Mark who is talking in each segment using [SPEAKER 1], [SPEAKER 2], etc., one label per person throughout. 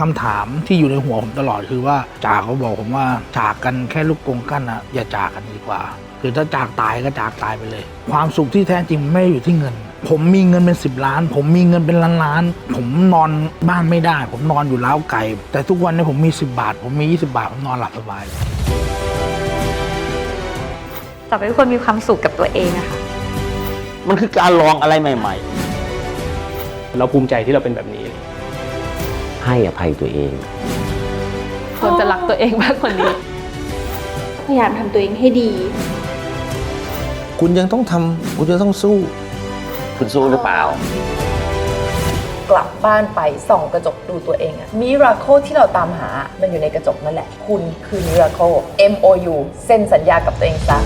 [SPEAKER 1] คำถามที่อยู่ในหัวผมตลอดคือว่าจ่าเขาบอกผมว่าจากกันแค่ลูกกรงกั้นอะอย่าจากกันดีกว่า คือถ้าจากตายก็จากตายไปเลย ความสุขที่แท้จริงมันไม่ได้อยู่ที่เงิน ผมมีเงินเป็น 10 ล้าน ผมมีเงินเป็นล้านล้านๆผมนอนบ้านไม่ได้ ผมนอนอยู่ล้าวไก่ แต่ทุกวันนี้ผมมี 10 บาท ผมมี 20 บาท ผมนอนหลับสบาย
[SPEAKER 2] ต่อไปทุกคนมีความสุขกับตัวเองอะค่ะ
[SPEAKER 3] มันคือการลองอะไรใหม่
[SPEAKER 4] เราภูมิใจที่เราเป็นแบบนี้
[SPEAKER 3] ๆ ให้อภัยตัวเอง
[SPEAKER 5] ควรจะรักตัวเองมากกว่านี้
[SPEAKER 6] พยายามทำตัวเองให้ดี
[SPEAKER 7] คุณยังต้องทำคุณยังต้องสู้
[SPEAKER 3] คุณสู้หรือเปล่า
[SPEAKER 8] กลับบ้านไปส่องกระจกดูตัวเองอะมิราโคที่เราตามหา มันอยู่ในกระจกนั่นแหละ คุณคือมิราโค M O U เซ็นสัญญากับตัวเองซะ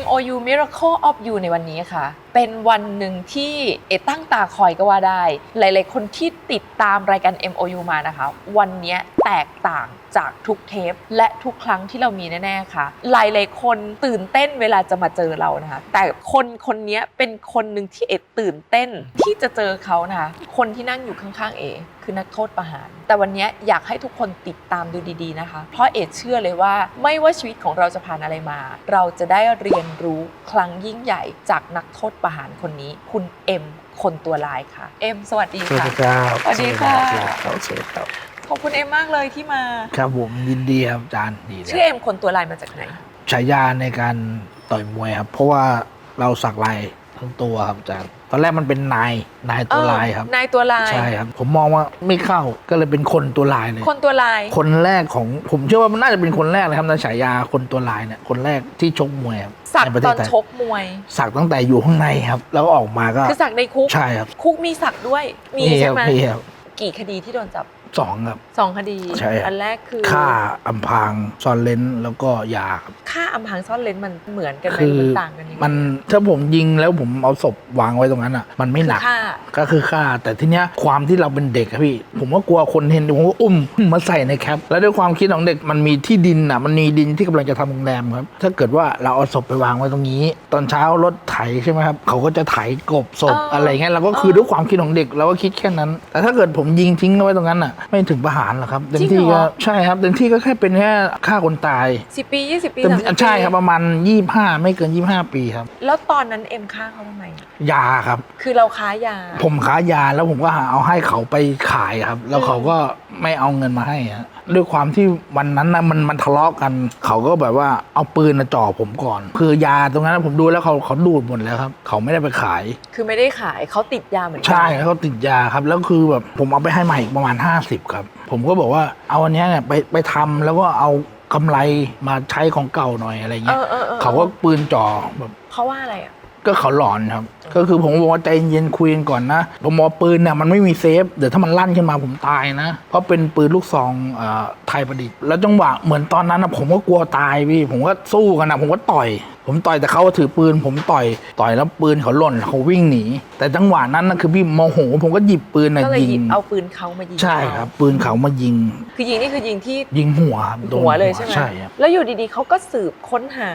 [SPEAKER 5] MOU Miracle of You ในวันนี้ค่ะ เป็นวันหนึ่งที่เอตั้งตาคอยก็ว่าได้ หลาย ๆ คนที่ติดตามรายการ MOU มานะคะ วันนี้แตกต่างจากทุกเทป และทุกครั้งที่เรามีแน่ ๆ ค่ะ หลาย ๆ คนตื่นเต้นเวลาจะมาเจอเรานะคะ แต่คนคนนี้เป็นคนหนึ่งที่เอตื่นเต้นที่จะเจอเขานะคะ คนที่นั่งอยู่ข้างๆเอคือนักโทษประหาร แต่วันนี้อยากให้ทุกคนติดตามดูดี ๆ นะคะ เพราะเอเชื่อเลยว่าไม่ว่าชีวิตของเราจะผ่านอะไรมา เราจะได้เรียนรู้ครั้งยิ่งใหญ่จากนักโทษประหารคนนี้ คุณเอ็มคนตัวลายค่ะ เอ็มสวัสดี
[SPEAKER 1] สวัส
[SPEAKER 5] ค่ะ
[SPEAKER 1] ดีครับ
[SPEAKER 5] สวัสดีค่ะ
[SPEAKER 1] สวัสดีครับสวัสดีครับ
[SPEAKER 5] ขอบคุณเอ็มมากเลยที่มา
[SPEAKER 1] ครับผมยินดีครับอาจารย์ดีเลย
[SPEAKER 5] ชื่อเอ็มคนตัวลายมาจากไหน
[SPEAKER 1] ฉายาในการต่อยมวยครับ เพราะว่าเราสักลายทั้งตัวครับอาจารย์ ตอนแรกมันเป็นนายนายตัวลายครับ
[SPEAKER 5] นายตัวลาย
[SPEAKER 1] ใช่ครับ ผมมองว่าไม่เข้าก็เลยเป็นคนตัวลายเลย
[SPEAKER 5] คนตัวลาย
[SPEAKER 1] คนแรกของผมเชื่อว่ามันน่าจะเป็นคนแรกเลยครับในฉายาคนตัวลายเนี่ยคนแรกที่ชกมวยครับ
[SPEAKER 5] สัก
[SPEAKER 1] ในประ
[SPEAKER 5] ต
[SPEAKER 1] เท
[SPEAKER 5] อ
[SPEAKER 1] ศ
[SPEAKER 5] น
[SPEAKER 1] ไทย
[SPEAKER 5] ชกมวย
[SPEAKER 1] สักตั้งแต่อยู่ข้างในครับ แล้วก็ออกมาก็
[SPEAKER 5] คือสักในคุก
[SPEAKER 1] ใช่ครับ
[SPEAKER 5] คุกมีสักด้วยมี
[SPEAKER 1] ค
[SPEAKER 5] ใช่
[SPEAKER 1] รับ
[SPEAKER 5] ไหม
[SPEAKER 1] มีครับ
[SPEAKER 5] กี่คดีที่โดนจับ
[SPEAKER 1] สองครับ
[SPEAKER 5] สองคดี
[SPEAKER 1] ใช่ครับ
[SPEAKER 5] อันแรกคือ
[SPEAKER 1] ฆ่าอำพรางซ่อนเลนแล้วก็ยาครับ
[SPEAKER 5] ฆ่าอำพรางซ่อนเลนมันเหมือนกันไหม
[SPEAKER 1] คือ
[SPEAKER 5] มันต่างกันยังไง
[SPEAKER 1] มันถ้าผมยิงแล้วผมเอาศพวางไว้ตรงนั้นอะ มันไม่
[SPEAKER 5] คือ
[SPEAKER 1] หนัก
[SPEAKER 5] ฆ่า
[SPEAKER 1] ก็คือฆ่าแต่ทีเนี้ยความที่เราเป็นเด็กอะพี่ ผมก็กลัวคนเห็นผมก็อุ้มมาใส่ในแคปแล้วด้วยความคิดของเด็กมันมีที่ดินอะมันมีดินที่กำลังจะทำโรงแรมครับ ถ้าเกิดว่าเราเอาศพไปวางไว้ตรงนี้ ตอนเช้ารถไถใช่ไหมครับเขาก็จะไถกบศพ
[SPEAKER 5] เอออ
[SPEAKER 1] อะไรเงี้ยเราก็คือด้วยความคิดของเด็กเราก็คิดแค่นั้น แต่ถ้าเกิดผมยิงทิ้งเอาไว้ตรงนั้นอะไม่ถึงประหารหรอกครับเต็มที่ก็ใช่ครับเต็มที่ก็แค่เป็นแค่ฆ่าคนตาย
[SPEAKER 5] สิบปียี่สิบปี
[SPEAKER 1] เต็ม
[SPEAKER 5] สามสิบปี
[SPEAKER 1] ใช่ครับประมาณ 25 ไม่เกิน 25 ปีครับ
[SPEAKER 5] แล้วตอนนั้นเอ็มฆ่าเขาทำไม
[SPEAKER 1] ยาครับ
[SPEAKER 5] คือเราค้ายา
[SPEAKER 1] ผมค้ายาแล้วผมก็หาเอาให้เขาไปขายครับ แล้วเขาก็ไม่เอาเงินมาให้ฮะด้วยความที่วันนั้นนะมันมันทะเลาะกัน เขาก็แบบว่าเอาปืนมาจ่อผมก่อน คือยาตรงนั้นผมดูแล้วเขาเขาดูดหมดแล้วครับ เขาไม่ได้ไปขาย
[SPEAKER 5] คือไม่ได้ขายเขาติดยาเหมือนกั
[SPEAKER 1] ใช่แล้วเขาติดยาครับ แล้วคือแบบผมเอาไปให้มาอีกประมาณ 50ครับ ผมก็บอกว่าเอาอันเนี้ยเนี่ยไปไปทำแล้วก็เอากำไรมาใช้ของเก่าหน่อยอะไร
[SPEAKER 5] เอ
[SPEAKER 1] เงี้ย
[SPEAKER 5] อเออออ
[SPEAKER 1] เขาก็ปืนจ่อแบบ
[SPEAKER 5] เขาว่าอะไรอะ
[SPEAKER 1] ก็เขาหลอนครับ ก็คือผมบอกว่าใจเย็นคุยกันก่อนนะ ผมบอกว่าปืนเนี่ยมันไม่มีเซฟ เดี๋ยวถ้ามันลั่นขึ้นมาผมตายนะ เพราะเป็นปืนลูกซองเอ่อไทยประดิษฐ์ แล้วจังหวะเหมือนตอนนั้นนะผมก็กลัวตายพี่ ผมก็สู้กันนะผมก็ต่อย ผมต่อยแต่เขาถือปืน ผมต่อยต่อยแล้วปืนเขาหล่นเขาวิ่งหนี แต่จังหวะนั้นนะคือพี่โมโห ผมก็หยิบปืนนะ
[SPEAKER 5] ก็เลยห
[SPEAKER 1] ยิ
[SPEAKER 5] ยิ
[SPEAKER 1] ง
[SPEAKER 5] บเอาปืนเขามายิง
[SPEAKER 1] ใช่ครับ ปืนเขามายิง
[SPEAKER 5] คือยิงนี่คือยิงที่
[SPEAKER 1] ยิงหัวครับโดน
[SPEAKER 5] หัวเลยใช่ไหม
[SPEAKER 1] ใช่ครับ
[SPEAKER 5] แล้วอยู่ดีๆเขาก็สืบค้นหา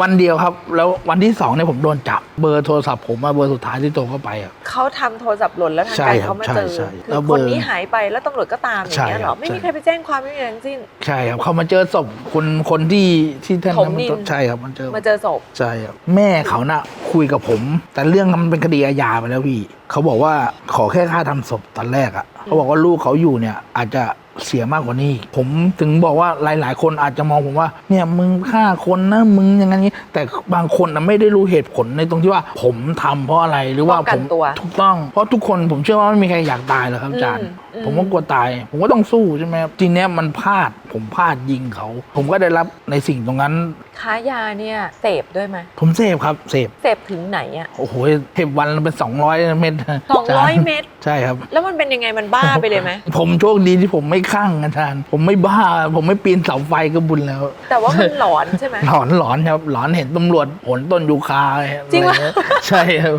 [SPEAKER 1] วันเดียวครับ แล้ววันที่สองเนี่ยผมโดนจับเบอร์โทรศัพท์ผมมาเบอร์สุดท้ายที่โทรเข้าไปอะ
[SPEAKER 5] เขาทำโทรศัพท์หล่นแล้วทาง
[SPEAKER 1] ใช่
[SPEAKER 5] การ
[SPEAKER 1] ครับ
[SPEAKER 5] เขามาเจอ
[SPEAKER 1] ใช่ใช่
[SPEAKER 5] คื
[SPEAKER 1] แล้
[SPEAKER 5] อ
[SPEAKER 1] วเบ
[SPEAKER 5] ค
[SPEAKER 1] อร์
[SPEAKER 5] นนี้หายไปแล้วตำรวจก็ตามอย่างเงี้ย
[SPEAKER 1] ใช่
[SPEAKER 5] เหร
[SPEAKER 1] ครั
[SPEAKER 5] อบไม่มี
[SPEAKER 1] ใช่
[SPEAKER 5] ใครไปแจ้งความไม่มีอะไรทั้งสิ้น
[SPEAKER 1] ใช่ครับเขามาเจอศพคนคนที่ที่ท่าน
[SPEAKER 5] ถมดิน
[SPEAKER 1] ใช่ครับมันเจอ
[SPEAKER 5] มาเจอศพ
[SPEAKER 1] ใช่ครับแม่เขาน่ะคุยกับผม แต่เรื่องนั้นมันเป็นคดีอาญาไปแล้วพี่เขาบอกว่าขอแค่ค่าทำศพตอนแรกอะ่ะเขาบอกว่าลูกเขาอยู่เนี่ย อาจจะเสียมากกว่านี้อีกผมถึงบอกว่าหลาย ๆ คนอาจจะมองผมว่า เนี่ยมึงฆ่าคนนะมึงอย่างนั้นนี้ แต่บางคนนะไม่ได้รู้เหตุผลในตรงที่ว่าผมทำเพราะอะไรหรือว่า
[SPEAKER 5] ป้องกั
[SPEAKER 1] ผ
[SPEAKER 5] น
[SPEAKER 1] ม
[SPEAKER 5] ตัว
[SPEAKER 1] ถูกต้อง เพราะทุกคนผมเชื่อว่าไม่มีใครอยากตายหรอกครับอาจารย์
[SPEAKER 5] อืมอืม
[SPEAKER 1] ผมก็กลัวตาย ผมก็ต้องสู้ใช่ไหมครับทีเนี้ยมันพลาดผมพลาดยิงเขา ผมก็ได้รับในสิ่งตรงนั้น
[SPEAKER 5] ค้ายาเนี่ยเสพด้วยไหม
[SPEAKER 1] ผมเสพครับเสพ
[SPEAKER 5] เสพถึงไหนอะ
[SPEAKER 1] โอ้โหเสพวันละเป็น 200 เม็ดนะ
[SPEAKER 5] สองร้อยา
[SPEAKER 1] จา
[SPEAKER 5] เม็ด
[SPEAKER 1] ใช่ครับ
[SPEAKER 5] แล้วมันเป็นยังไงมันบ้าไปเลยไหม
[SPEAKER 1] ผมโชคดีที่ผมไม่คลั่งอาจารย์ ผมไม่บ้า ผมไม่ปีนเสาไฟก็บุญแล้ว
[SPEAKER 5] แต่ว่ามันหลอนใช่ไหม
[SPEAKER 1] หลอนหลอนครับ หลอนเห็นตำรวจผลต้นยูคาอะไร
[SPEAKER 5] จริงวะ
[SPEAKER 1] เงี้ยใช่ครับ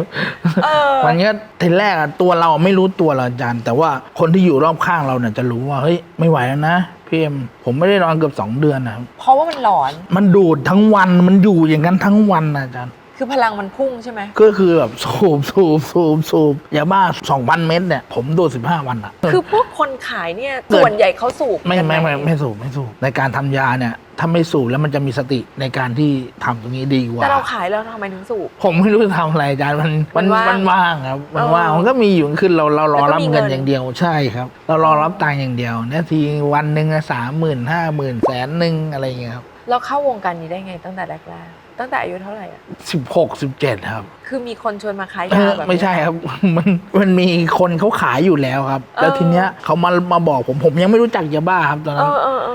[SPEAKER 5] เออ
[SPEAKER 1] วันนี้ทีแรกอะตัวเราไม่รู้ตัวเราอาจารย์ แต่ว่าคนที่อยู่รอบข้างเราเนี่ยจะรู้ว่าเฮ้ยไม่ไหวแล้วนะพี่เอ็มผมไม่ได้นอนเกือบสองเดือนนะครับ
[SPEAKER 5] เพราะว่ามันหลอน
[SPEAKER 1] มันดูดทั้งวันมันอยู่อย่างนั้นทั้งวันนะอาจารย์
[SPEAKER 5] คือพลังมันพุ่งใช่ไหม
[SPEAKER 1] ก็คือแบบสูบสูบสูบสูบยาบ้าสองพันเม็ดเนี่ย ผมดูดสิบห้าวันอะ
[SPEAKER 5] คือพวกคนขายเนี่ย
[SPEAKER 1] เกิด
[SPEAKER 5] ส่วนใหญ่เขาสูบ
[SPEAKER 1] ไม่
[SPEAKER 5] กันห
[SPEAKER 1] ไม่ไม่ไม่สูบไม่สูบในการทำยาเนี่ยถ้าไม่สูบแล้วมันจะมีสติในการที่ทำตรงนี้ดีกว่า
[SPEAKER 5] แต่เราขายแล้วทำไมถึงสูบ
[SPEAKER 1] ผมไม่รู้จะทำอะไรอาจารย์มันมัน
[SPEAKER 5] มันว่าง
[SPEAKER 1] มันว่างครับมัน
[SPEAKER 5] เออ
[SPEAKER 1] ว่างมันก็มีอยู่คือเราเรารอ
[SPEAKER 5] แล้วก็
[SPEAKER 1] รับ
[SPEAKER 5] มี
[SPEAKER 1] เงิน
[SPEAKER 5] เงิน
[SPEAKER 1] อย่างเดียวใช่ครับ เรารอรับตังค์อย่างเดียวเนี่ยทีวันหนึ่งสามหมื่นห้าหมื่นแสนหนึ่งอะไรอย่างเงี้ยครับ
[SPEAKER 5] เราเข้าวงการนี้ได้ไงตั้งแต่แรกๆ ตั้งแต่อายุเท่าไหร่อะ
[SPEAKER 1] สิบหกสิบเจ็ดครับ
[SPEAKER 5] คือมีคนชวนมาขาย
[SPEAKER 1] เอยาอ
[SPEAKER 5] แบบนี้
[SPEAKER 1] ไม่ใช่ครับ มันมันมีคนเขาขายอยู่แล้วครับ แล้ว
[SPEAKER 5] เออ
[SPEAKER 1] ทีเนี้ยเขามามาบอกผมผมยังไม่รู้จักยาบ้าครับตอน
[SPEAKER 5] เอ
[SPEAKER 1] นั้น
[SPEAKER 5] อ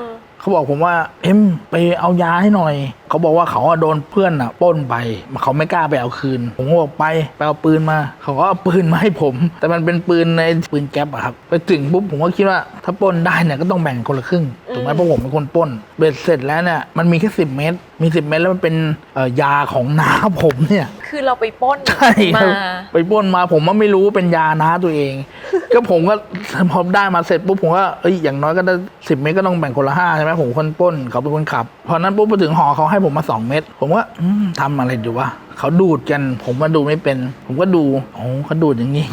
[SPEAKER 5] เออเออ
[SPEAKER 1] เขาบอกผมว่าเอ็มไปเอายาให้หน่อย เขาบอกว่าเขาอะโดนเพื่อนอะปล้นไปเขาไม่กล้าไปเอาคืน ผมก็บอกไปไปเอาปืนมา เขาก็เอาปืนมาให้ผม แต่มันเป็นปืนในปืนแก๊ปอะครับไปถึงปุ๊บผมก็คิดว่าถ้าปล้นได้เนี่ยก็ต้องแบ่งคนละครึ่งถูกไหมเพราะผมเป็นคนปล้นเบ็ดเสร็จแล้วเนี่ยมันมีแค่สิบเม็ดมีสิบเม็ดแล้วมันเป็นเอ่อยาของน้าผมเนี่ย
[SPEAKER 5] คือเราไปปล้น
[SPEAKER 1] ใช่ค
[SPEAKER 5] มา
[SPEAKER 1] รับไปปล้นมาผมว่าไม่รู้ว่าเป็นยาน้าตัวเอง ก็ผมก็พอได้มาเสร็จปุ๊บผมก็เอ้ยอย่างน้อยก็ได้สิบเม็ดก็ต้องแบ่งคนละห้าใช่ไหมผมคนป้นเขาเป็นคนขับ พอนั้นปุ๊บพอถึงหอเขาให้ผมมาสองเม็ดผมว่าทำอะไรดีวะ เขาดูดกัน ผมมาดูไม่เป็น ผมก็ดูโอ้เขาดูดอย่างนี้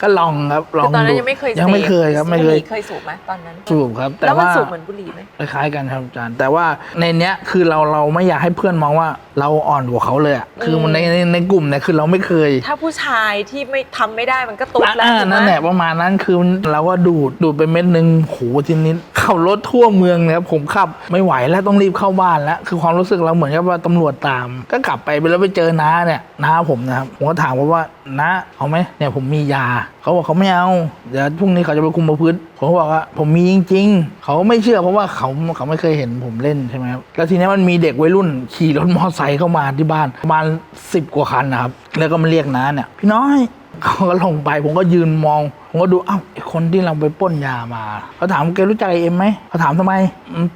[SPEAKER 1] ก็ลองครับล
[SPEAKER 5] คือองตอนนั้น
[SPEAKER 1] ดู
[SPEAKER 5] ยังไม่เคย
[SPEAKER 1] ยังไม่
[SPEAKER 5] สพ
[SPEAKER 1] เคยครับไม่เคย
[SPEAKER 5] เคยสูบไหมตอนนั้น
[SPEAKER 1] สูบครับ แต่
[SPEAKER 5] แล้วมัน
[SPEAKER 1] ว่า
[SPEAKER 5] สูบเหมือนบุหรี่ไหม
[SPEAKER 1] คล้ายๆกันครับอาจารย์แต่ว่าในเนี้ยคือเราเราไม่อยากให้เพื่อนมองว่าเราอ่อนกว่าเขาเลยอะคือมันในในในกลุ่มเนี่ยคือเราไม่เคย
[SPEAKER 5] ถ้าผู้ชายที่ไม่ทำไม่ได้มันก็ตุ๊ดแล้ว
[SPEAKER 1] อ่า
[SPEAKER 5] ถูกไหม
[SPEAKER 1] นั่นแหละประมาณนั้นคือเราก็ดูดดูดไปเม็ดหนึ่งโหทีนี้ขับรถทั่วเมืองเนี่ยผมขับไม่ไหวแล้วต้องรีบเข้าบ้านแล้วคือความรู้สึกเราเหมือนกับว่าตำรวจตาม ก็กลับไปแล้วไปเจอน้าเนี่ยน้าผมนะครับผมก็ถามว่าว่าน้าเอาไหมเนี่ยผมมียาเขาบอกเขาไม่เอาเดี๋ยวพรุ่งนี้เขาจะไปคุมประพฤติผมก็บอกว่าผมมีจริง ๆ เขาไม่เชื่อเพราะว่าเขาเขาไม่เคยเห็นผมเล่นใช่ไหมครับแล้วทีนี้มันมีเด็กวัยรุ่นขี่รถมอเตอร์ไซค์เข้ามาที่บ้านประมาณสิบกว่าคันนะครับแล้วก็มาเรียกน้าเนี่ยพี่น้อยเขาก็ลงไปผมก็ยืนมองผมก็ดูเอ้าไอคนที่เราไปป้นยามาเขาถามแกรู้จักไอเอ็มไหมเขาถามทำไม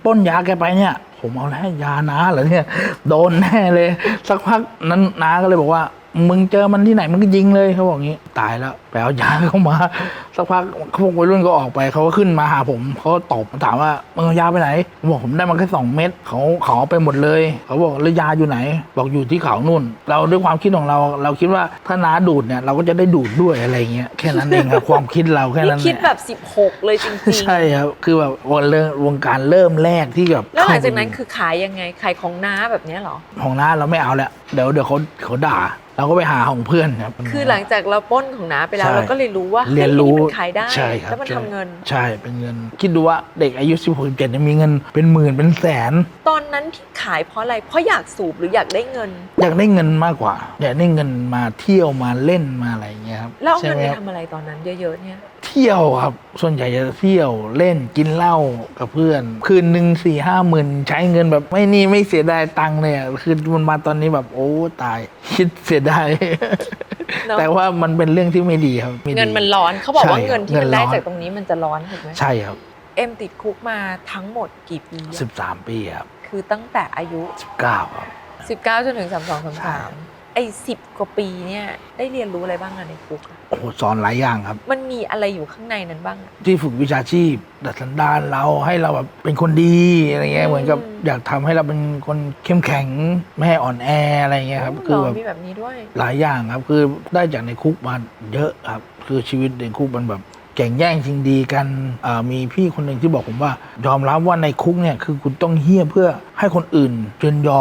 [SPEAKER 1] ป้นยาแกไปเนี่ย ผมเอาแล้วยาน้าเหรอเนี่ย โดนแน่เลย สักพักนั้นน้าก็เลยบอกว่า มึงเจอมันที่ไหนมึงก็ยิงเลยเขาบอกงี้ ตายแล้วไปเอายาเข้ามาสักพักพวกวัยรุ่นก็ออกไปเขาก็ขึ้นมาหาผมเขาก็ตบถามว่ามึงเอายาไปไหนผมบอกผมได้มาแค่สองเม็ดเขาเขาเอาไปหมดเลย เขาบอกแล้วยาอยู่ไหน บอกอยู่ที่เขานู่น เราด้วยความคิดของเรา เราคิดว่าถ้าน้าดูดเนี่ยเราก็จะได้ดูดด้วยอะไรเงี้ยแค่นั้นเองครับความคิดเราแค่
[SPEAKER 5] นี่
[SPEAKER 1] นั้น
[SPEAKER 5] คิด
[SPEAKER 1] แหละ
[SPEAKER 5] แบบ 16 เลยจริงๆ
[SPEAKER 1] ใช่ครับคือแบบวงเริ่มวงการเริ่มแรกที่แบบ
[SPEAKER 5] แล้วหลังจากนั้น
[SPEAKER 1] เข้ไป
[SPEAKER 5] คือขายยังไงขายของน้าแบบเนี้ยเหรอ
[SPEAKER 1] ของน้าเราไม่เอาแล้วเดี๋ยวเดี๋ยวเขาเขาด่า เราก็ไปหาของเพื่อนครับ
[SPEAKER 5] คือหลังจากเราปล้นของน้าไปแล้ว
[SPEAKER 1] ใช่
[SPEAKER 5] เราก็เลยรู้ว่า
[SPEAKER 1] เรียนรู้
[SPEAKER 5] ฮ้มันขายได้
[SPEAKER 1] ใช่ครับ
[SPEAKER 5] แล้วมัน
[SPEAKER 1] ใช่
[SPEAKER 5] ทำเงิน
[SPEAKER 1] ใช่เป็นเงิน คิดดูว่าเด็กอายุ 16 17เนี่ยมีเงินเป็นหมื่นเป็นแสน
[SPEAKER 5] ตอนนั้นที่ขายเพราะอะไรเพราะอยากสูบหรืออยากได้เงิน
[SPEAKER 1] อยากได้เงินมากกว่า อยากได้เงินมาเที่ยวมาเล่นมาอะไรอย่างเงี้ยครับ
[SPEAKER 5] แล้วเอา
[SPEAKER 1] ใช่
[SPEAKER 5] เงิน
[SPEAKER 1] ไหม
[SPEAKER 5] ไป
[SPEAKER 1] ครับ
[SPEAKER 5] ทำอะไรตอนนั้นเยอะๆเนี่ย
[SPEAKER 1] เที่ยวครับ ส่วนใหญ่จะเที่ยวเล่นกินเหล้ากับเพื่อน คืนหนึ่งสี่ห้าหมื่นใช้เงินแบบไม่นี่ไม่เสียดายตังค์เลยอะคือมันมาตอนนี้แบบโอ้ตายคิดเสียดาย
[SPEAKER 5] เนอะ
[SPEAKER 1] แต่ว่ามันเป็นเรื่องที่ไม่ดีครับไดี
[SPEAKER 5] เงินมันร้อนเขาบอกว่า
[SPEAKER 1] ใช่
[SPEAKER 5] เงินที่
[SPEAKER 1] เงิ
[SPEAKER 5] มันนได้
[SPEAKER 1] ร้อน
[SPEAKER 5] จากตรงนี้มันจะร้อนถูกไหม
[SPEAKER 1] ใช่ครับ
[SPEAKER 5] เอ็มติดคุกมาทั้งหมดกี่ปีอะ
[SPEAKER 1] สิบสามปีครับ
[SPEAKER 5] คือตั้งแต่อายุ
[SPEAKER 1] สิบเก้าครับ
[SPEAKER 5] 19จนถึง 32 33 ไอ้สิบกว่าปีเนี่ยได้เรียนรู้อะไรบ้างอะในคุกอะ
[SPEAKER 1] โอ้โหสอนหลายอย่างครับ
[SPEAKER 5] มันมีอะไรอยู่ข้างในนั้นบ้างอะ
[SPEAKER 1] ที่ฝึกวิชาชีพดัดสันดานเราให้เราแบบเป็นคนดีอะไรเงี้
[SPEAKER 5] อื
[SPEAKER 1] ย
[SPEAKER 5] ม
[SPEAKER 1] เหมือนกับอยากทำให้เราเป็นคนเข้มแข็งไม่ให้อ่อนแออะไรเงี้ยครับคือ
[SPEAKER 5] หร
[SPEAKER 1] แบบ
[SPEAKER 5] มีแบบนี้ด้วย
[SPEAKER 1] หลายอย่างครับ คือได้จากในคุกมาเยอะครับ คือชีวิตในคุกมันแบบแข่งแย่งชิงดีกันอ่ามีพี่คนหนึ่งที่บอกผมว่า ยอมรับว่าในคุกเนี่ยคือคุณต้องเฮี้ยเพื่อให้คนอื่นเจนยอ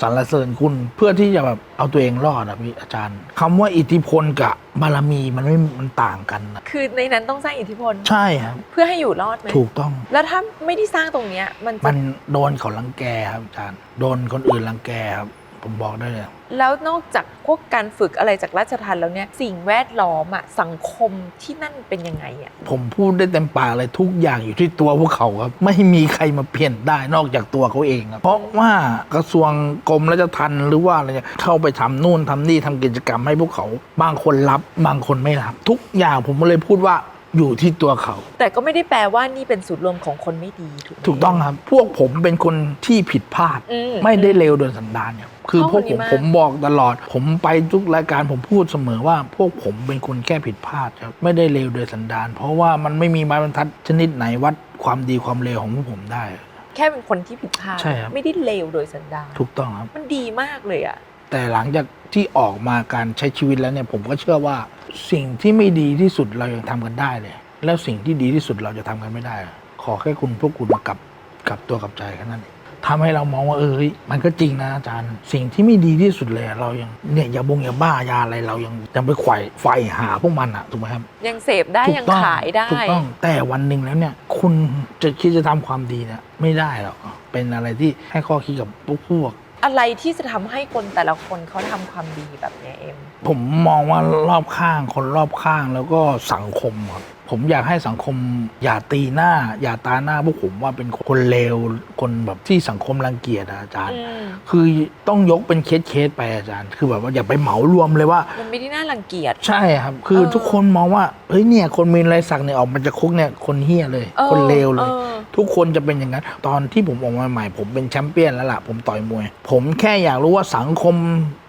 [SPEAKER 1] สรรเสริญคุณเพื่อที่จะแบบเอาตัวเองรอดอะพี่อาจารย์คำว่าอิทธิพลกับบารมีมันไม่มันต่างกันนะ
[SPEAKER 5] คือในนั้นต้องสร้างอิทธิพล
[SPEAKER 1] ใช่ครับ
[SPEAKER 5] เพื่อให้อยู่รอดไหม
[SPEAKER 1] ถูกต้อง
[SPEAKER 5] แล้วถ้าไม่ได้สร้างตรงเนี้ยมันจะ
[SPEAKER 1] มันโดนเขารังแกครับอาจารย์ โดนคนอื่นรังแกครับ ผมบอกได้เลย
[SPEAKER 5] แล้วนอกจากพวกการฝึกอะไรจากราชทัณฑ์แล้วเนี่ยสิ่งแวดล้อมอะสังคมที่นั่นเป็นยังไงอะ
[SPEAKER 1] ผมพูดได้เต็มปากเลยทุกอย่างอยู่ที่ตัวพวกเขาครับ ไม่มีใครมาเปลี่ยนได้นอกจากตัวเขาเองครับเพราะว่ากระทรวงกรมราชทัณฑ์หรือว่าอะไรเนี่ยเข้าไปทำนู่นทำนี่ทำกิจกรรมให้พวกเขา บางคนรับบางคนไม่รับ ทุกอย่างผมเลยพูดว่าอยู่ที่ตัวเขา
[SPEAKER 5] แต่ก็ไม่ได้แปลว่านี่เป็นศูนย์รวมของคนไม่ดีถูกไหม
[SPEAKER 1] ถูกต้องครับ พวกผมเป็นคนที่ผิดพลาด
[SPEAKER 5] อื
[SPEAKER 1] ไม่ได้เลวโดยสันดานเนี่ย คือพวกผม
[SPEAKER 5] เข้าคนนี้มาก
[SPEAKER 1] ผมบอกตลอด ผมไปทุกรายการผมพูดเสมอว่า พวกผมเป็นคนแค่ผิดพลาดครับไม่ได้เลวโดยสันดานเพราะว่ามันไม่มีไม้บรรทัดชนิดไหนวัดความดีความเลวของพวกผมได้
[SPEAKER 5] แค่เป็นคนที่ผิดพลาด
[SPEAKER 1] ใช่ครับ
[SPEAKER 5] ไม่ได้เลวโดยสันดาน
[SPEAKER 1] ถูกต้องครับ
[SPEAKER 5] มันดีมากเลยอะ
[SPEAKER 1] แต่หลังจากที่ออกมาการใช้ชีวิตแล้วเนี่ยผมก็เชื่อว่าสิ่งที่ไม่ดีที่สุดเรายังทำกันได้เลย แล้วสิ่งที่ดีที่สุดเราจะทำกันไม่ได้ ขอแค่คุณพวกคุณกลับกลับตัวกลับใจแค่นั้นเอง ทำให้เรามองว่าเออเฮ้ยมันก็จริงนะอาจารย์ สิ่งที่ไม่ดีที่สุดเลยอะเรายังเนี่ยอย่าบงอย่าบ้ายาอะไรเรายังยังไปไขว่ไฟหาพวกมันอะถูกไหมครับ
[SPEAKER 5] ยังเสพได้
[SPEAKER 1] ถูก
[SPEAKER 5] ยัง
[SPEAKER 1] ต้อง
[SPEAKER 5] ขายได้
[SPEAKER 1] ถูกต้องแต่วันหนึ่งแล้วเนี่ย คุณจะคิดจะทำความดีเนี่ยไม่ได้หรอกเป็นอะไรที่ให้ข้อคิดกับพวกพวก
[SPEAKER 5] อะไรที่จะทำให้คนแต่ละคนเขาทำความดีแบบเนี้ยเอ็ม
[SPEAKER 1] ผมมองว่ารอบข้างคนรอบข้างแล้วก็สังคมครับ ผมอยากให้สังคมอย่าตีหน้า อย่าตาหน้าพวกผมว่าเป็นคนเลวคนแบบที่สังคมรังเกียจอะอาจารย์
[SPEAKER 5] อืม
[SPEAKER 1] คือต้องยกเป็นเคสเคสๆไปอาจารย์ คือแบบว่าอย่าไปเหมารวมเลยว่า
[SPEAKER 5] มันไม่ได้น่ารังเกียจ
[SPEAKER 1] ใช่ครับ คือ
[SPEAKER 5] เออ
[SPEAKER 1] ทุกคนมองว่าเฮ้ยเนี่ยคนมีรายสักเนี่ยออกมาจากคุกเนี่ยคนเฮี้ยเลย
[SPEAKER 5] ออ
[SPEAKER 1] คนเลวเลย
[SPEAKER 5] ออ
[SPEAKER 1] ทุกคนจะเป็นอย่างนั้น ตอนที่ผมออกมาใหม่ ผมเป็นแชมเปี้ยนแล้วล่ะผมต่อยมวย ผมแค่อยากรู้ว่าสังคม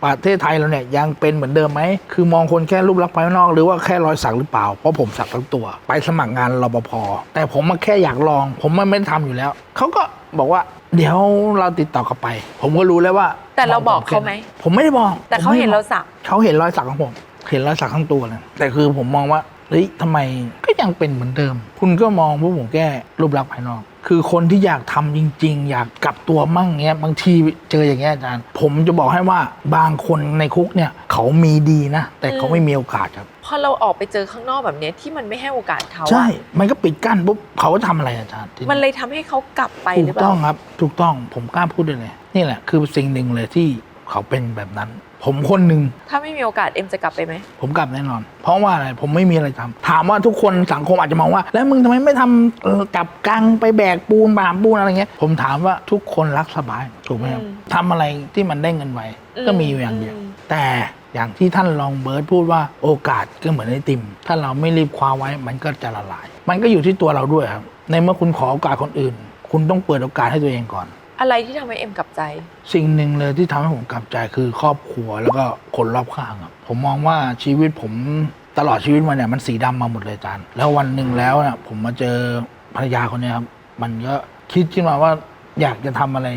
[SPEAKER 1] ประเทศไทยเราเนี่ยยังเป็นเหมือนเดิมไหมคือมองคนแค่รูปลักษณ์ภายนอก หรือว่าแค่รอยสักหรือเปล่าเพราะผมสักทั้งตัวไปสมัครงานรปภแต่ผมมาแค่อยากลอง ผมมันไม่ได้ทำอยู่แล้ว เขาก็บอกว่า เดี๋ยวเราติดต่อกลับไป ผมก็รู้แล้วว่า
[SPEAKER 5] แต่เราบอกเขาไหม
[SPEAKER 1] ผมไม่ได้บอก
[SPEAKER 5] แต่เขาเห็นเราสัก
[SPEAKER 1] เขาเห็นรอยสักของผม เห็นรอยสักทั้งตัวเลยแต่คือผมมองว่าเฮ้ยทำไมก็ยังเป็นเหมือนเดิม คุณก็มองว่าผมแก้รูปลักษณ์ภายนอก คือคนที่อยากทำจริง ๆ อยากกลับตัวมั่งเงี้ยบางทีเจออย่างเงี้ยอาจารย์ ผมจะบอกให้ว่าบางคนในคุกเนี่ยเขามีดีนะ แต่เขาไม่มีโอกาสครับ
[SPEAKER 5] พอเราออกไปเจอข้างนอกแบบเนี้ยที่มันไม่ให้โอกาสเขาอะ
[SPEAKER 1] ใช่ มันก็ปิดกั้นปุ๊บเขาก็ทำอะไรอาจารย์ที
[SPEAKER 5] มันเลยทำให้เขากลับไป
[SPEAKER 1] ถู
[SPEAKER 5] หรื
[SPEAKER 1] ก
[SPEAKER 5] อเป
[SPEAKER 1] ต้
[SPEAKER 5] ล่า
[SPEAKER 1] องครับ ถูกต้องผมกล้าพูดได้เลยนี่แหละคือสิ่งหนึ่งเลยที่ เขาเป็นแบบนั้น ผมคนหนึ่ง
[SPEAKER 5] ถ้าไม่มีโอกาสเอ็มจะกลับไปไหม
[SPEAKER 1] ผมกลับแน่นอน เพราะว่าอะไรผมไม่มีอะไรทำถามว่าทุกคนสังคมอาจจะมองว่า แล้วมึงทำไมไม่ทำเอ่อกับกังไปแบกปูนบามปูนอะไรเงี้ย ผมถามว่าทุกคนรักสบายถูกไหมครับ
[SPEAKER 5] อืม
[SPEAKER 1] ทำอะไรที่มันได้เงินไวก็มีอยู่อย่างเดียว
[SPEAKER 5] อืม
[SPEAKER 1] แต่อย่างที่ท่านรองเบิร์ตพูดว่าโอกาสก็เหมือนไอติม ถ้าเราไม่รีบคว้าไว้มันก็จะละลาย มันก็อยู่ที่ตัวเราด้วยครับ ในเมื่อคุณขอโอกาสคนอื่น คุณต้องเปิดโอกาสให้ตัวเองก่อน
[SPEAKER 5] อะไรที่ทำให้เอ็มกลับใจ
[SPEAKER 1] สิ่งหนึ่งเลยที่ทำให้ผมกลับใจคือครอบครัวแล้วก็คนรอบข้างครับผมมองว่าชีวิตผมตลอดชีวิตมาเนี่ยมันสีดำมาหมดเลยอาจารย์ แล้ววันหนึ่งแล้วเนี่ยผมมาเจอภรรยาคนเนี้ยครับมันก็คิดขึ้นมาว่าอยากจะทำอะไร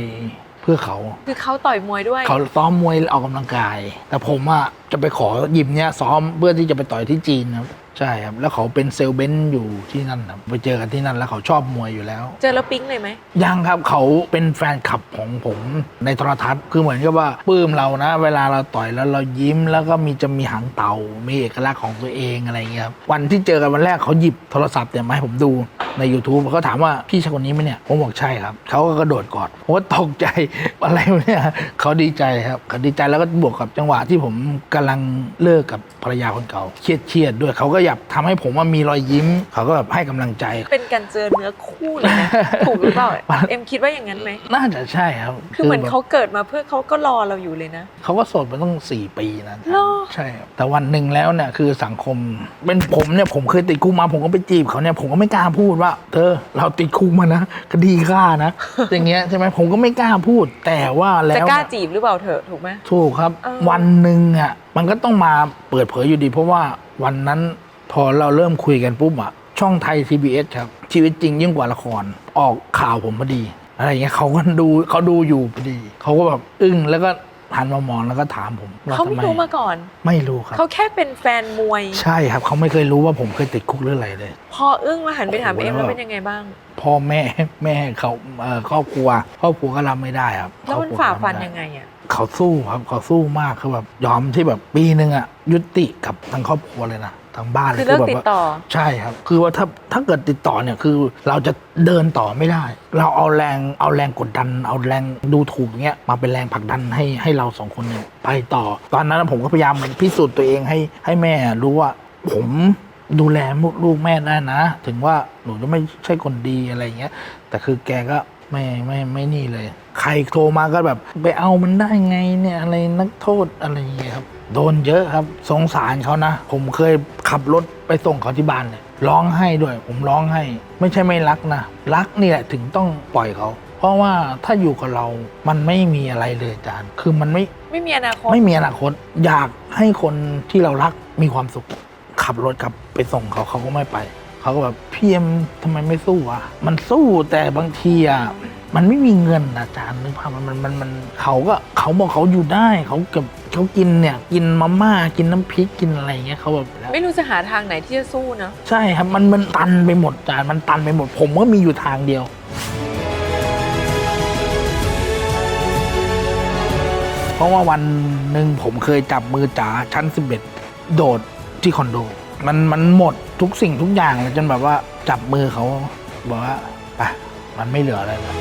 [SPEAKER 1] เพื่อเขา
[SPEAKER 5] คือเขาต่อยมวยด้วย
[SPEAKER 1] เขาซ้อมมวยออกกำลังกาย แต่ผมอะจะไปขอยิมเนี้ยซ้อมเพื่อที่จะไปต่อยที่จีนครับ ใช่ครับ แล้วเขาเป็นเซลล์เบนซ์อยู่ที่นั่นครับไปเจอกันที่นั่นแล้วเขาชอบมวยอยู่แล้ว
[SPEAKER 5] เจอแล้วปิ๊งเลยไหม
[SPEAKER 1] ยังครับเขาเป็นแฟนคลับของผมในโทรทัศน์คือเหมือนกับว่าปลื้มเรานะ เวลาเราต่อยแล้วเรายิ้มแล้วก็มีจะมีหางเต่ามีเอกลักษณ์ของตัวเองอะไรเงี้ยครับวันที่เจอกันวันแรกเขาหยิบโทรศัพท์เนี่ยมาให้ผมดูใน YouTube เขาถามว่าพี่ใช่คนนี้ไหมเนี่ยผมบอกใช่ครับเขาก็กระโดดกอดผมก็ตกใจอะไรวะเนี่ยเขาดีใจครับเขาดีใจแล้วก็บวกกับจังหวะที่ผมกำลังเลิกกับภรรยาคนเก่าเครียดเครียดๆด้วยเขาก็อยากทำให้ผมว่ามีรอยยิ้ม เขาก็แบบให้กำลังใจ
[SPEAKER 5] เป็นการเจอเนื้อคู่เลยนะ ถูกหรือเปล่า เอ็มคิดว่าอย่างนั้นไหม
[SPEAKER 1] น่าจะใช่ครับ
[SPEAKER 5] คือเหมือน
[SPEAKER 1] แบบ
[SPEAKER 5] เขาเกิดมาเพื่อเขาก็รอเราอยู่เลยนะ
[SPEAKER 1] เขาก็โสดมาตั้งสี่ปีนะ
[SPEAKER 5] เหรอ
[SPEAKER 1] ใช่ครับแต่วันหนึ่งแล้วเนี่ยคือสังคม เป็นผมเนี่ยผมเคยติดคุกมาผมก็ไปจีบเขาเนี่ยผมก็ไม่กล้าพูดว่าเธอเราติดคุกมานะคดีฆ่านะ อย่างเงี้ยใช่ไหมผมก็ไม่กล้าพูด แต่ว่าแล้ว
[SPEAKER 5] จะกล้า
[SPEAKER 1] เนี่ย
[SPEAKER 5] จีบหรือเปล่าเถอะถูกไหม
[SPEAKER 1] ถูกครับ
[SPEAKER 5] เออ
[SPEAKER 1] วันหนึ่งอะมันก็ต้องมาเปิดเผยอยู่ดี เพราะว่าวันนั้น พอเราเริ่มคุยกันปุ๊บอะช่องไทย TBS ครับ ชีวิตจริงยิ่งกว่าละครออกข่าวผมพอดี อะไรอย่างเงี้ยเขาก็ดูเขาดูอยู่พอดี เขาก็แบบอึ้งแล้วก็หันมามองแล้วก็ถามผมว่
[SPEAKER 5] เขาไม่
[SPEAKER 1] ทำ
[SPEAKER 5] รู้มาก่อน
[SPEAKER 1] ไม่รู้ครับ
[SPEAKER 5] เขาแค่เป็นแฟนมวย
[SPEAKER 1] ใช่ครับเขาไม่เคยรู้ว่าผมเคยติดคุกหรืออะไรเลย
[SPEAKER 5] พออึ้งมาหันไปถาม
[SPEAKER 1] โอ้โห
[SPEAKER 5] เอ็มแล้ว
[SPEAKER 1] แล้ว
[SPEAKER 5] เป็นยังไงบ้าง
[SPEAKER 1] พ่อแม่แม่เขาเอ่อครอบครัวครอบครัวก็รับไม่ได้ครับ
[SPEAKER 5] แล้วมัน
[SPEAKER 1] ครอบครั
[SPEAKER 5] ฝ่า
[SPEAKER 1] รับ
[SPEAKER 5] ฟัน
[SPEAKER 1] ม่ด้
[SPEAKER 5] ยังไงอะ
[SPEAKER 1] เขาสู้ครับเขาสู้มากคือแบบยอมที่แบบปีหนึ่งอะยุติกับทางครอบครัวเลยนะทางบ้านเลย
[SPEAKER 5] คือเลิก
[SPEAKER 1] แบบ
[SPEAKER 5] ติด
[SPEAKER 1] ว่า
[SPEAKER 5] ต่อ
[SPEAKER 1] ใช่ครับ คือว่าถ้าถ้าเกิดติดต่อเนี่ยคือเราจะเดินต่อไม่ได้ เราเอาแรงเอาแรงกดดัน เอาแรงดูถูกเงี้ยมาเป็นแรงผลักดันให้ให้เราสองคนเนี่ยไปต่อ ตอนนั้นผมก็พยายามพิสูจน์ตัวเองให้ให้แม่รู้ว่าผมดูแลลูกแม่ได้นะ ถึงว่าหนูจะไม่ใช่คนดีอะไรเงี้ย แต่คือแกก็ไม่ไม่ไม่นี่เลย ใครโทรมาก็แบบไปเอามันได้ไงเนี่ยอะไรนักโทษอะไรอย่างเงี้ยครับ โดนเยอะครับ สงสารเขานะ ผมเคยขับรถไปส่งเขาที่บ้านเลยร้องไห้ด้วย ผมร้องไห้ ไม่ใช่ไม่รักนะ รักนี่แหละถึงต้องปล่อยเขา เพราะว่าถ้าอยู่กับเรา มันไม่มีอะไรเลยอาจารย์ คือมันไม่
[SPEAKER 5] ไม่มีอนาคต
[SPEAKER 1] ไม่มีอนาคต อยากให้คนที่เรารักมีความสุข ขับรถกลับไปส่งเขาเขาก็ไม่ไป เขาก็แบบพี่เอ็มทำไมไม่สู้อะ มันสู้แต่บางทีอะ มันไม่มีเงินอาจารย์นึกภาพมันมันมันมันเขาก็เขาบอกเขาอยู่ได้เขาเกับเขากินเนี่ย กินมาม่ากินน้ำพริกกินอะไรอย่างเงี้ยเขาแบบ
[SPEAKER 5] ไม่รู้จะหาทางไหนที่จะสู้เนอะ
[SPEAKER 1] ใช่ครับมันมันตันไปหมดอาจารย์มันตันไปหมดผมก็มีอยู่ทางเดียว เพราะว่าวันหนึ่งผมเคยจับมือจ๋าชั้น 11 โดดที่คอนโด มันมันหมดทุกสิ่งทุกอย่างเลยจนแบบว่าจับมือเขาบอกว่าไป มันไม่เหลืออะไรแล้ว